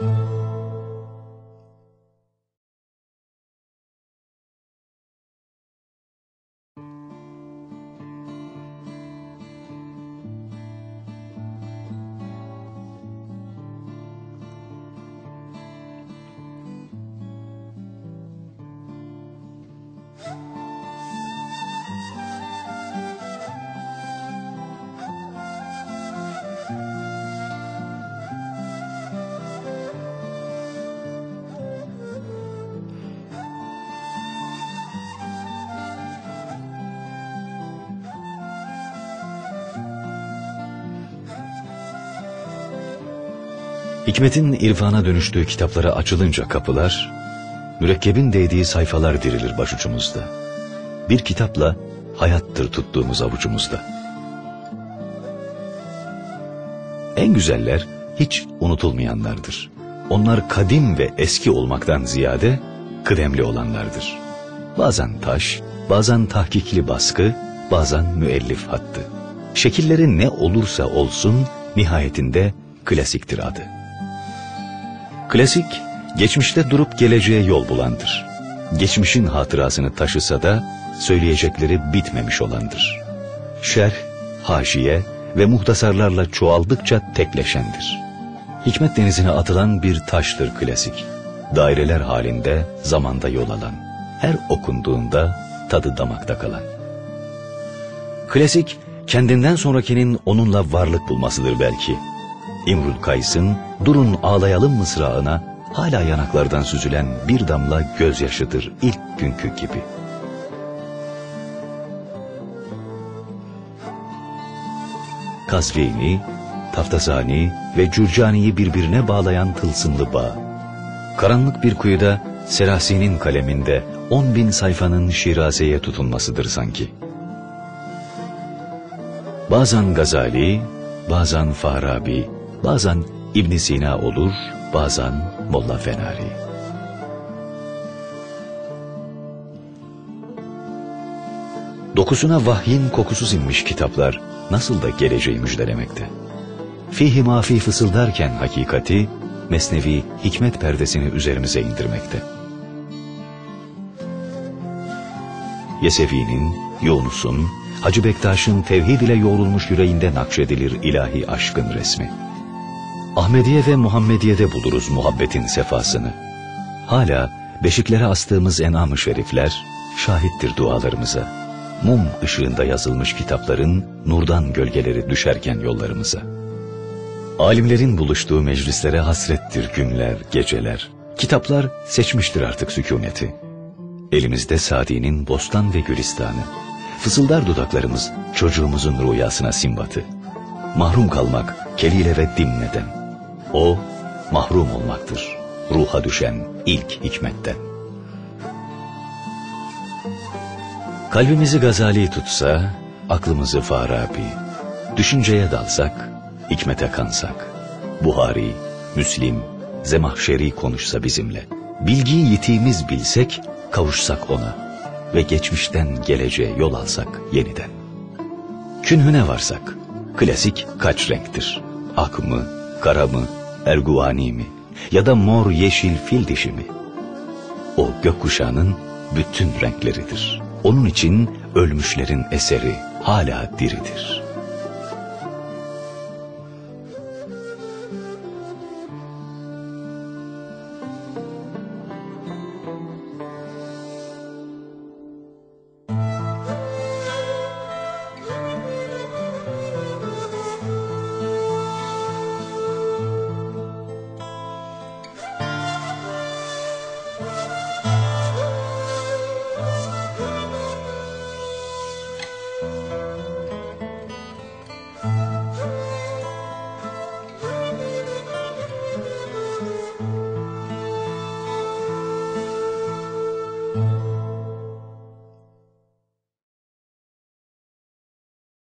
Huh? Hikmetin irfana dönüştüğü kitaplara açılınca kapılar, mürekkebin değdiği sayfalar dirilir başucumuzda. Bir kitapla hayattır tuttuğumuz avucumuzda. En güzeller hiç unutulmayanlardır. Onlar kadim ve eski olmaktan ziyade kıdemli olanlardır. Bazen taş, bazen tahkikli baskı, bazen müellif hattı. Şekilleri ne olursa olsun nihayetinde klasiktir adı. Klasik, geçmişte durup geleceğe yol bulandır. Geçmişin hatırasını taşısa da söyleyecekleri bitmemiş olandır. Şerh, haşiye ve muhtasarlarla çoğaldıkça tekleşendir. Hikmet denizine atılan bir taştır klasik. Daireler halinde zamanda yol alan. Her okunduğunda tadı damakta kalan. Klasik, kendinden sonrakinin onunla varlık bulmasıdır belki. İmrul Kays'ın durun ağlayalım mısrağına hala yanaklardan süzülen bir damla gözyaşıdır ilk günkü gibi. Kazvini, Taftazani ve Cürcani'yi birbirine bağlayan tılsımlı bağ. Karanlık bir kuyuda Serasi'nin kaleminde on bin sayfanın şirazeye tutunmasıdır sanki. Bazen Gazali, bazen Farabi, bazen İbn Sina olur, bazen Molla Fenari. Dokusuna vahyin kokusu sinmiş kitaplar nasıl da geleceği müjdelemekte. Fihi mafi fısıldarken hakikati, Mesnevi hikmet perdesini üzerimize indirmekte. Yesevi'nin, Yunus'un, Hacı Bektaş'ın tevhid ile yoğrulmuş yüreğinde nakşedilir ilahi aşkın resmi. Ahmediye ve Muhammediye'de buluruz muhabbetin sefasını. Hala beşiklere astığımız enam-ı şerifler şahittir dualarımıza. Mum ışığında yazılmış kitapların nurdan gölgeleri düşerken yollarımıza. Alimlerin buluştuğu meclislere hasrettir günler, geceler. Kitaplar seçmiştir artık sükuneti. Elimizde Sadi'nin Bostan ve Gülistan'ı. Fısıldar dudaklarımız çocuğumuzun rüyasına simbatı. Mahrum kalmak kelile ve dimneden. O mahrum olmaktır. Ruha düşen ilk hikmetten. Kalbimizi Gazali tutsa, aklımızı Farabi, düşünceye dalsak, hikmete kansak, Buhari, Müslim, Zemahşeri konuşsa bizimle, bilgiyi yitiğimiz bilsek, kavuşsak ona ve geçmişten geleceğe yol alsak yeniden. Künhüne varsak, klasik kaç renktir? Ak mı, kara mı, erguvani mi ya da mor yeşil fil dişi mi? O gökkuşağının bütün renkleridir. Onun için ölmüşlerin eseri hala diridir.''